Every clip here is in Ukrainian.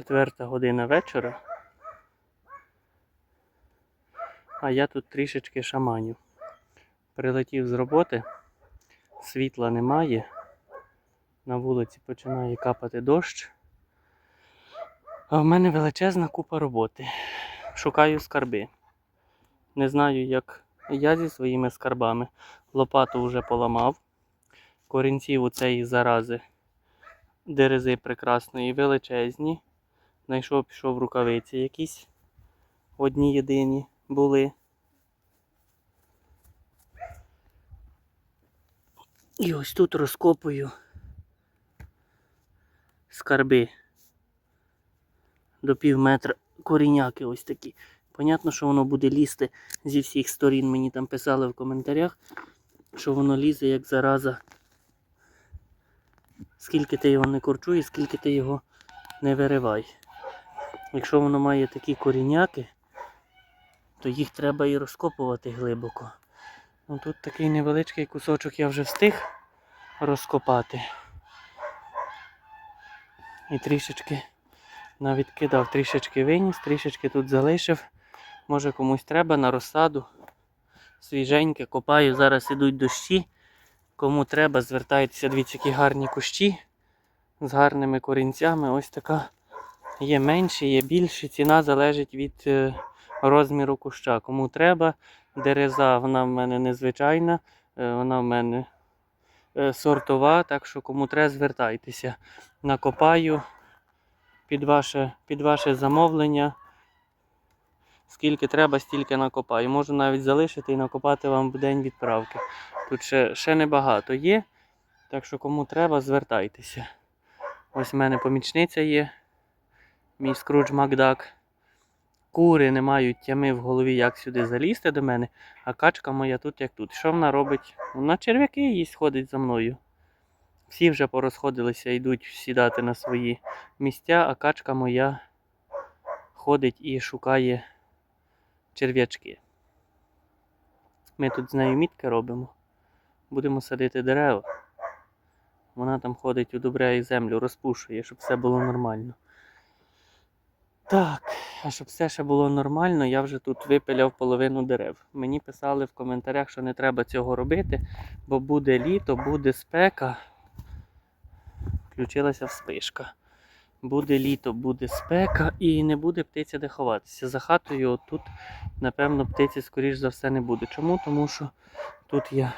Четверта година вечора. А я тут трішечки шаманю. Прилетів з роботи, світла немає. На вулиці починає капати дощ. А в мене величезна купа роботи. Шукаю скарби. Не знаю, як я зі своїми скарбами. Лопату вже поламав. Корінців у цієї зарази дерези прекрасної, величезні. Знайшов, пішов рукавиці якісь. Одні єдині були. І ось тут розкопую скарби. До пів метра коріняки ось такі. Понятно, що воно буде лізти зі всіх сторін. Мені там писали в коментарях, що воно лізе як зараза. Скільки ти його не корчуй, скільки ти його не виривай. Якщо воно має такі коріняки, то їх треба і розкопувати глибоко. Ну, тут такий невеличкий кусочок я вже встиг розкопати. І трішечки навіть кидав, трішечки виніс, трішечки тут залишив. Може комусь треба на розсаду. Свіженьке, копаю, зараз ідуть дощі. Кому треба, звертайтеся, дивіться, які гарні кущі з гарними корінцями. Ось така є менші, є більші. Ціна залежить від е, розміру куща. Кому треба, дереза, вона в мене незвичайна, е, вона в мене е, сортова, так що кому треба, звертайтеся. Накопаю під ваше, під ваше замовлення. Скільки треба, стільки накопаю. Можу навіть залишити і накопати вам в день відправки. Тут ще, ще небагато є. Так що кому треба, звертайтеся. Ось в мене помічниця є. Мій скрудж Макдак. Кури не мають тями в голові, як сюди залізти до мене, а качка моя тут як тут. Що вона робить? Вона черв'яки їсть ходить за мною. Всі вже порозходилися, йдуть сідати на свої місця, а качка моя ходить і шукає черв'ячки. Ми тут з нею мітки робимо. Будемо садити дерева. Вона там ходить, удобряє землю, розпушує, щоб все було нормально. Так, а щоб все ще було нормально, я вже тут випиляв половину дерев. Мені писали в коментарях, що не треба цього робити, бо буде літо, буде спека. Включилася вспишка. Буде літо, буде спека і не буде птиця де ховатися. За хатою тут, напевно, птиці, скоріш за все, не буде. Чому? Тому що тут я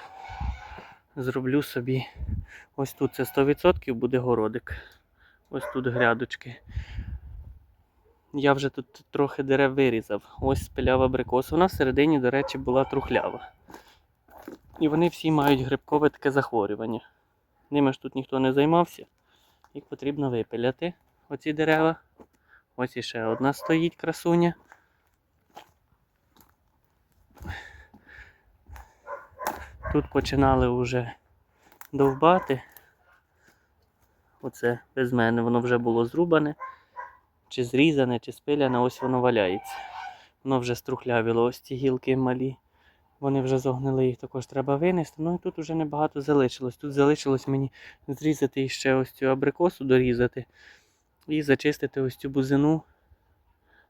зроблю собі. Ось тут це 100% буде городик. Ось тут грядочки. Я вже тут трохи дерев вирізав. Ось спиляв абрикос. Вона всередині, до речі, була трухлява. І вони всі мають грибкове таке захворювання. Ними ж тут ніхто не займався. Їх потрібно випиляти, оці дерева. Ось іще одна стоїть красуня. Тут починали вже довбати. Оце без мене воно вже було зрубане, чи зрізане, чи спиляне, ось воно валяється. Воно вже струхлявіло, ось ці гілки малі. Вони вже зогнили, їх також треба винести. Ну і тут вже небагато залишилось. Тут залишилось мені зрізати ще ось цю абрикосу, дорізати і зачистити ось цю бузину.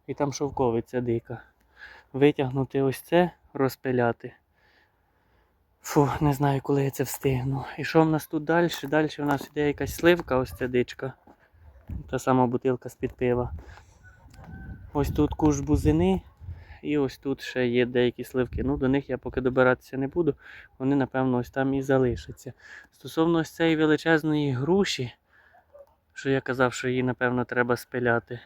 І там шовковиця дика. Витягнути ось це, розпиляти. Фу, не знаю, коли я це встигну. І що в нас тут далі? Далі в нас іде якась сливка, ось ця дичка. Та сама бутилка з-під пива. Ось тут куш бузини. І ось тут ще є деякі сливки. Ну, до них я поки добиратися не буду. Вони, напевно, ось там і залишаться. Стосовно ось цієї величезної груші, що я казав, що її, напевно, треба спиляти.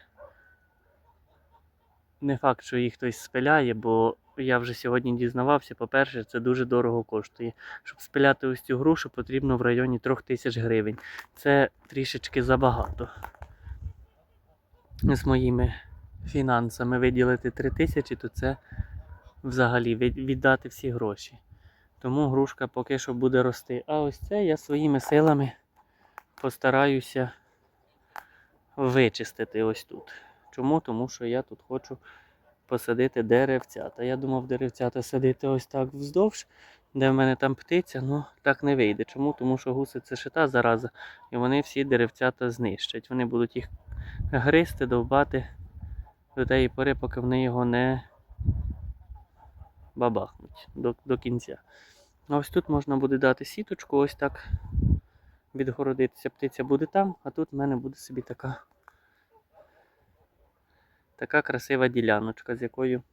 Не факт, що її хтось спиляє, бо я вже сьогодні дізнавався. По-перше, це дуже дорого коштує. Щоб спиляти ось цю грушу, потрібно в районі 3000 гривень. Це трішечки забагато. З моїми фінансами виділити 3 тисячі, то це взагалі віддати всі гроші. Тому грушка поки що буде рости. А ось це я своїми силами постараюся вичистити ось тут. Чому? Тому що я тут хочу посадити деревцята. Я думав деревцята садити ось так вздовж, де в мене там птиця, ну так не вийде. Чому? Тому що гуси це шита зараза, і вони всі деревцята знищать. Вони будуть їх гризти, довбати до тієї пори, поки вони його не бабахнуть до, до кінця. Ось тут можна буде дати сіточку, ось так відгородитися. Птиця буде там, а тут в мене буде собі така, така красива діляночка, з якою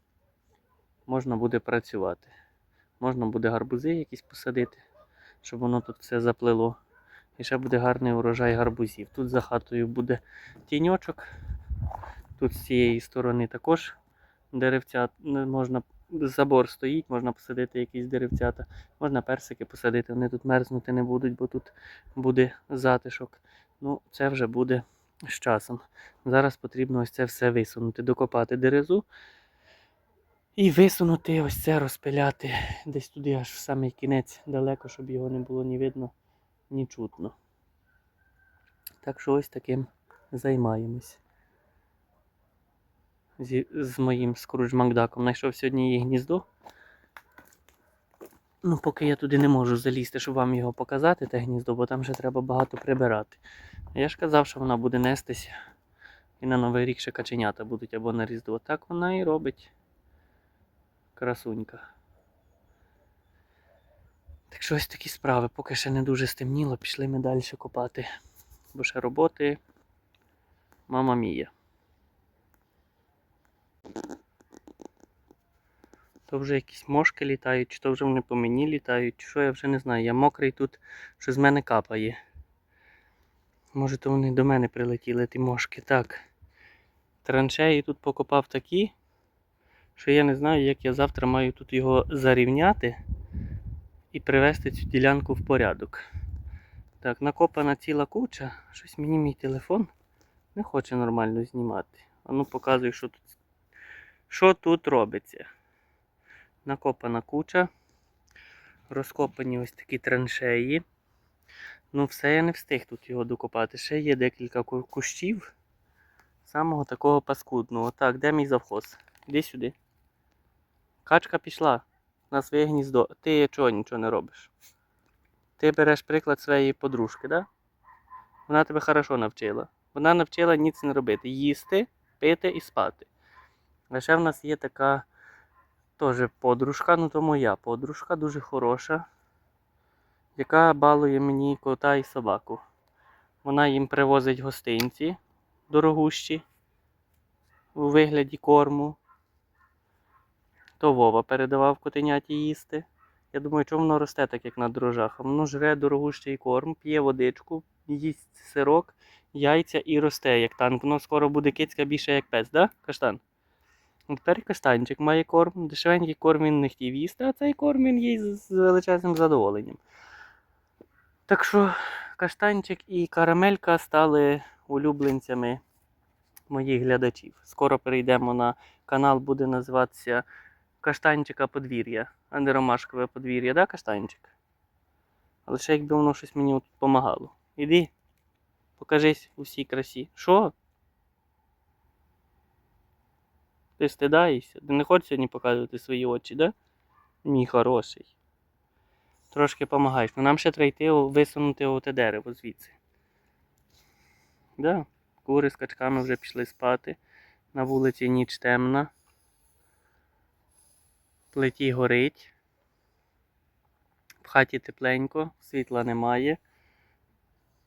можна буде працювати. Можна буде гарбузи якісь посадити, щоб воно тут все заплило. І ще буде гарний урожай гарбузів. Тут за хатою буде тіньочок. Тут з цієї сторони також деревця можна. Забор стоїть, можна посадити якісь деревцята, можна персики посадити, вони тут мерзнути не будуть, бо тут буде затишок. Ну, це вже буде з часом. Зараз потрібно ось це все висунути, докопати дерезу і висунути ось це, розпиляти десь туди, аж в самий кінець далеко, щоб його не було ні видно, ні чутно. Так що ось таким займаємось. Зі, з моїм Скрудж Макдаком. Знайшов сьогодні її гніздо. Ну, поки я туди не можу залізти, щоб вам його показати, те гніздо, бо там ще треба багато прибирати. Я ж казав, що вона буде нестися. І на Новий рік ще каченята будуть або на Різдво. Так вона і робить. Красунька. Так що ось такі справи. Поки ще не дуже стемніло, пішли ми далі копати. Бо ще роботи. Мама мія. То вже якісь мошки літають, чи то вже вони по мені літають, чи що я вже не знаю. Я мокрий тут, що з мене капає. Може, то вони до мене прилетіли, ті мошки. Так. Траншеї тут покопав такі, що я не знаю, як я завтра маю тут його зарівняти і привести цю ділянку в порядок. Так, накопана ціла куча. Щось мені мій телефон не хоче нормально знімати. А ну показуй, що тут, що тут робиться. Накопана куча. Розкопані ось такі траншеї. Ну, все я не встиг тут його докопати. Ще є декілька кущів. Самого такого паскудного. Так, де мій завхоз? Іди сюди. Качка пішла на своє гніздо. Ти чого нічого не робиш? Ти береш приклад своєї подружки, да? Вона тебе хорошо навчила. Вона навчила ніц не робити. Їсти, пити і спати. Ще в нас є така теж подружка, ну то моя подружка, дуже хороша, яка балує мені кота і собаку. Вона їм привозить гостинці дорогущі у вигляді корму. То Вова передавав котеняті їсти. Я думаю, чому воно росте так, як на дрожжах? Воно жре дорогущий корм, п'є водичку, їсть сирок, яйця і росте, як танк. Воно скоро буде кицька більше, як пес, да, каштан? Тепер і каштанчик має корм. Дешевенький корм він не хотів їсти, а цей корм він їсть з величезним задоволенням. Так що каштанчик і карамелька стали улюбленцями моїх глядачів. Скоро перейдемо на канал, буде називатися Каштанчика подвір'я, а не Ромашкове подвір'я, да, каштанчик? Ще якби воно щось мені допомагало. Іди, покажись у красі. Що? Ти стидаєшся? Ти не хочеш сьогодні показувати свої очі, да? Мій хороший. Трошки помагаєш. Ну нам ще треба йти висунути оте дерево звідси. Да. Кури з качками вже пішли спати. На вулиці ніч темна. В плиті горить. В хаті тепленько, світла немає.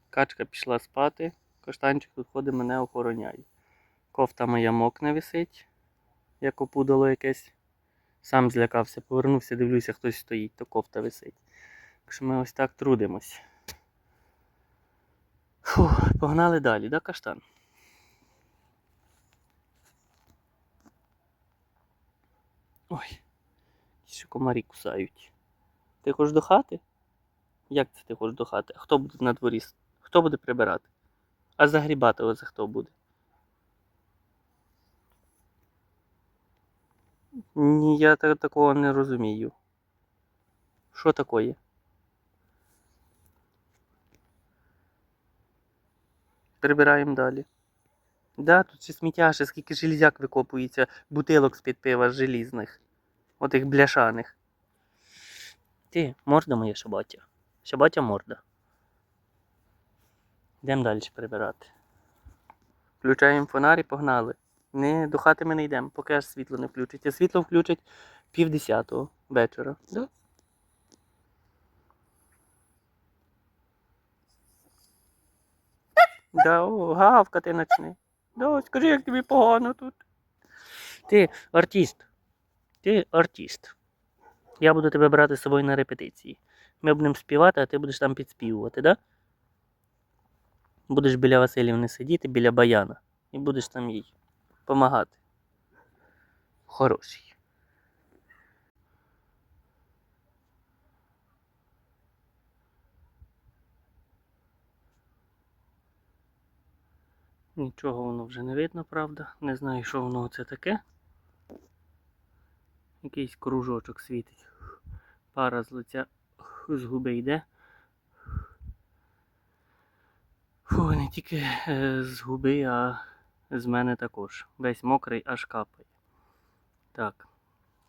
Качка пішла спати. Каштанчик тут ходить, мене охороняє. Кофта моя мокне висить, як опудало якесь. Сам злякався, повернувся, дивлюся, хтось стоїть, то кофта висить. Так що ми ось так трудимось. Фу, погнали далі, да, каштан? Ой, ще комарі кусають. Ти хочеш до хати? Як це ти хочеш до хати? Хто буде на дворі? Хто буде прибирати? А загрібати оце хто буде? Ні, я такого не розумію. Що таке? Прибираємо далі. Да, тут ще сміття, скільки железяк викопується, бутилок з-під пива желізних. Отих бляшаних. Ти, морда моя шабатя. Шабатя морда. Йдемо далі прибирати. Включаємо фонарі, погнали. Не, до хати ми не йдемо, поки аж світло не включиться. Світло включать пів десятого вечора. Да? Да, о, гавкати начни. Да, скажи, як тобі погано тут. Ти артист. Ти артист. Я буду тебе брати з собою на репетиції. Ми будемо співати, а ти будеш там підспівувати, да? Будеш біля Васильівни сидіти, біля баяна. І будеш там їй допомагати. Хороший. Нічого воно вже не видно, правда. Не знаю, що воно це таке. Якийсь кружочок світить. Пара з лиця з губи йде. Фу, не тільки е, з губи, а з мене також. Весь мокрий аж капає. Так.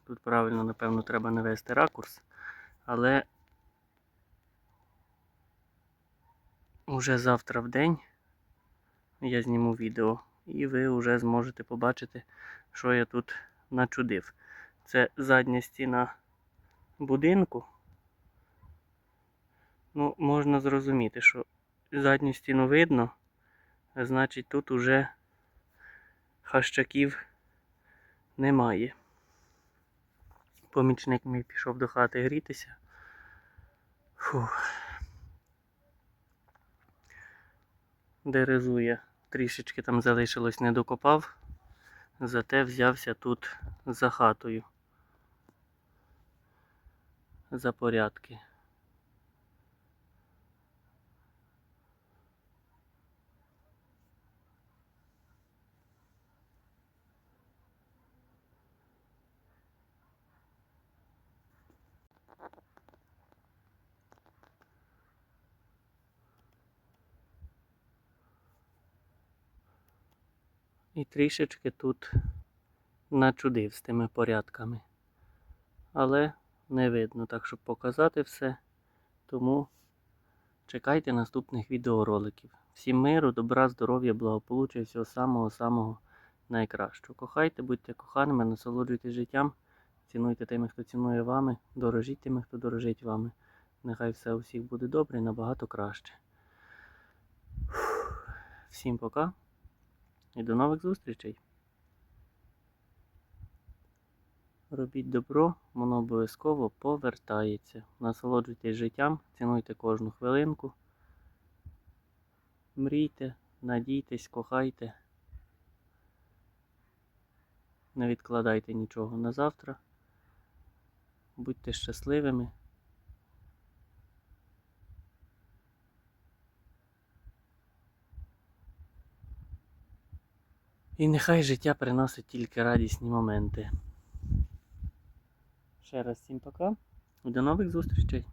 Тут правильно, напевно, треба навести ракурс, але уже завтра в день я зніму відео, і ви вже зможете побачити, що я тут начудив. Це задня стіна будинку. Ну, можна зрозуміти, що задню стіну видно, значить тут уже хащаків немає. Помічник мій пішов до хати грітися. Фух. Дерезує. Трішечки там залишилось, не докопав, зате взявся тут за хатою. За порядки. І трішечки тут начудив з тими порядками. Але не видно, так щоб показати все. Тому чекайте наступних відеороликів. Всім миру, добра, здоров'я, благополуччя, всього самого-самого найкращого. Кохайте, будьте коханими, насолоджуйтесь життям, цінуйте тими, хто цінує вами, дорожіть тими, хто дорожить вами. Нехай все у всіх буде добре і набагато краще. Всім пока. І до нових зустрічей. Робіть добро, воно обов'язково повертається. Насолоджуйтесь життям, цінуйте кожну хвилинку. Мрійте, надійтесь, кохайте. Не відкладайте нічого на завтра. Будьте щасливими. І нехай життя приносить тільки радісні моменти. Ще раз всім пока до нових зустрічей!